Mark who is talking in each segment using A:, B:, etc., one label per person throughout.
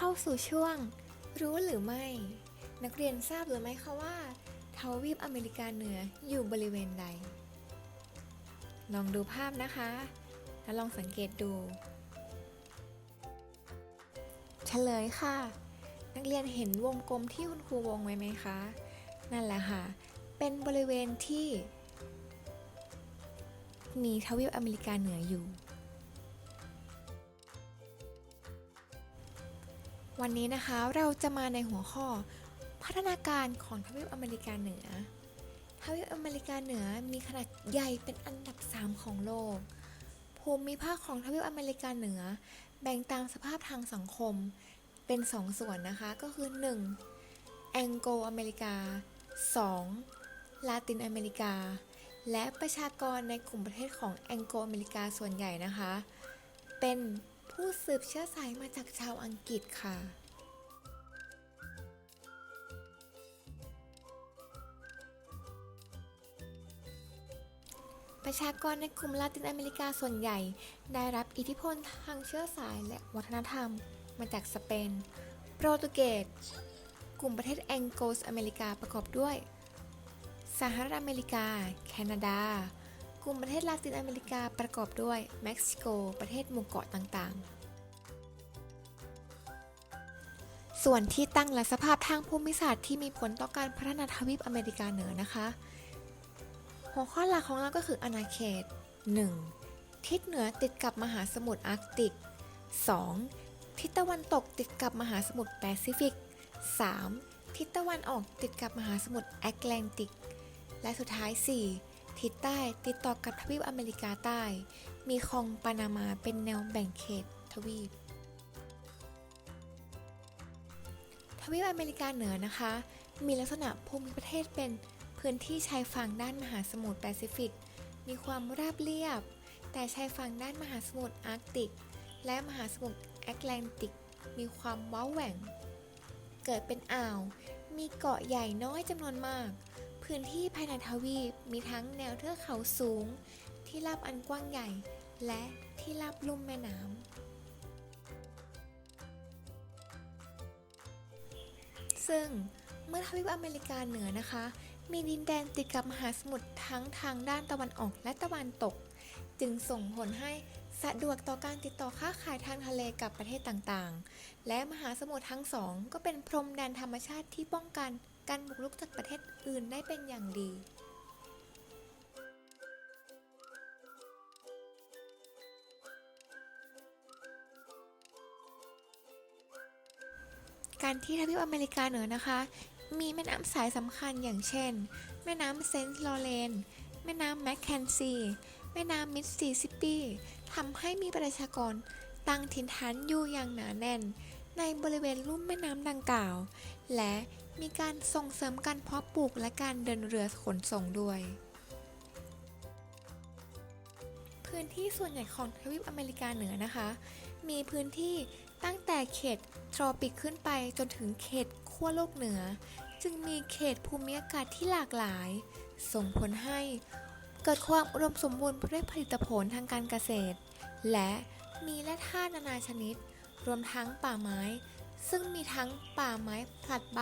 A: เข้าสู่ช่วง รู้หรือไม่ นักเรียนทราบหรือไม่คะว่าทวีปอเมริกาเหนืออยู่บริเวณใด ลองดูภาพนะคะ แล้วลองสังเกตดู เฉลยค่ะ นักเรียนเห็นวงกลมที่คุณครูวงไว้ไหมคะ นั่นแหละค่ะ เป็นบริเวณที่ มีทวีปอเมริกาเหนืออยู่ วันนี้นะคะเราจะมาในหัวข้อ พัฒนาการของทวีปอเมริกาเหนือ ทวีปอเมริกาเหนือมีขนาดใหญ่เป็นอันดับ 3 ของโลก ภูมิภาคของทวีปอเมริกาเหนือ แบ่งตามสภาพทางสังคมเป็น 2 ส่วนนะคะก็คือ 1. แองโกลอเมริกา 2. ลาตินอเมริกา และประชากรในกลุ่มประเทศของแองโกลอเมริกาส่วนใหญ่นะคะ เป็น ผู้สืบเชื้อสายมาจากชาวอังกฤษค่ะ ประชากรในกลุ่มลาตินอเมริกาส่วนใหญ่ ได้รับอิทธิพลทางเชื้อสายและวัฒนธรรม มาจากสเปน โปรตุเกส กลุ่มประเทศแองโกลสอเมริกาประกอบด้วย สหรัฐอเมริกา แคนาดา ลุ่มประเทศลาตินอเมริกาประกอบด้วยเม็กซิโก ประเทศหมู่เกาะต่างๆ ส่วนที่ตั้งและสภาพทางภูมิศาสตร์ที่มีผลต่อการพัฒนาทวีปอเมริกาเหนือนะคะ หัวข้อหลักของเราก็คืออาณาเขต 1. ทิศเหนือติดกับมหาสมุทรอาร์กติก 2. ทิศตะวันตกติดกับมหาสมุทรแปซิฟิก 3. ทิศตะวันออกติดกับมหาสมุทรแอตแลนติก และสุดท้าย 4. ทิศใต้ติดต่อกับทวีปอเมริกาใต้ มีคลองปานามาเป็นแนวแบ่งเขตทวีป ทวีปอเมริกาเหนือนะคะ มีลักษณะภูมิประเทศเป็นพื้นที่ชายฝั่งด้านมหาสมุทรแปซิฟิก มีความราบเรียบ แต่ชายฝั่งด้านมหาสมุทรอาร์กติก และมหาสมุทรแอตแลนติก มีความว้าแหว่ง เกิดเป็นอ่าว มีเกาะใหญ่น้อยจำนวนมาก พื้นที่ภายในทวีปมีทั้งแนวเทือกเขาสูง ที่ราบอันกว้างใหญ่ และที่ราบลุ่มแม่น้ำซึ่งเมื่อทวีปอเมริกาเหนือนะคะ มีดินแดนติดกับมหาสมุทรทั้งทางด้านตะวันออกและตะวันตก จึงส่งผลให้สะดวกต่อการติดต่อค้าขายทางทะเลกับประเทศต่างๆ และมหาสมุทรทั้งสองก็เป็นพรมแดนธรรมชาติที่ป้องกัน การบุกรุกจากประเทศอื่นได้เป็นอย่างดีการที่ทวีปอเมริกาเหนือนะคะ มีแม่น้ำสายสำคัญอย่างเช่น แม่น้ำเซนต์ลอเรน แม่น้ำแมคเคนซี แม่น้ำมิสซิสซิปปีทำให้มีประชากรตั้งถิ่นฐานอยู่อย่างหนาแน่น ในบริเวณลุ่มแม่น้ำดังกล่าว และ มีการส่งเสริมการเพาะปลูกและการเดินเรือขนส่งด้วย พื้นที่ส่วนใหญ่ของทวีปอเมริกาเหนือนะคะ มีพื้นที่ตั้งแต่เขตทรอปิกขึ้นไปจนถึงเขตขั้วโลกเหนือ จึงมีเขตภูมิอากาศที่หลากหลาย ส่งผลให้เกิดความอุดมสมบูรณ์ด้วยผลิตผลทางการเกษตร และมีแร่ธาตุนานาชนิด รวมทั้งป่าไม้ ซึ่งมีทั้งป่าไม้ผลัดใบ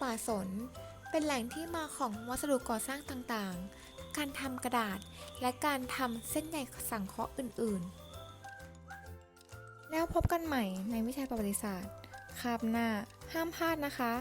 A: ป่าสน เป็นแหล่งที่มาของวัสดุก่อสร้างต่างๆ การทำกระดาษ และการทำเส้นใยสังเคราะห์อื่นๆ แล้วพบกันใหม่ในวิชาประวัติศาสตร์ คาบหน้า ห้ามพลาดนะคะ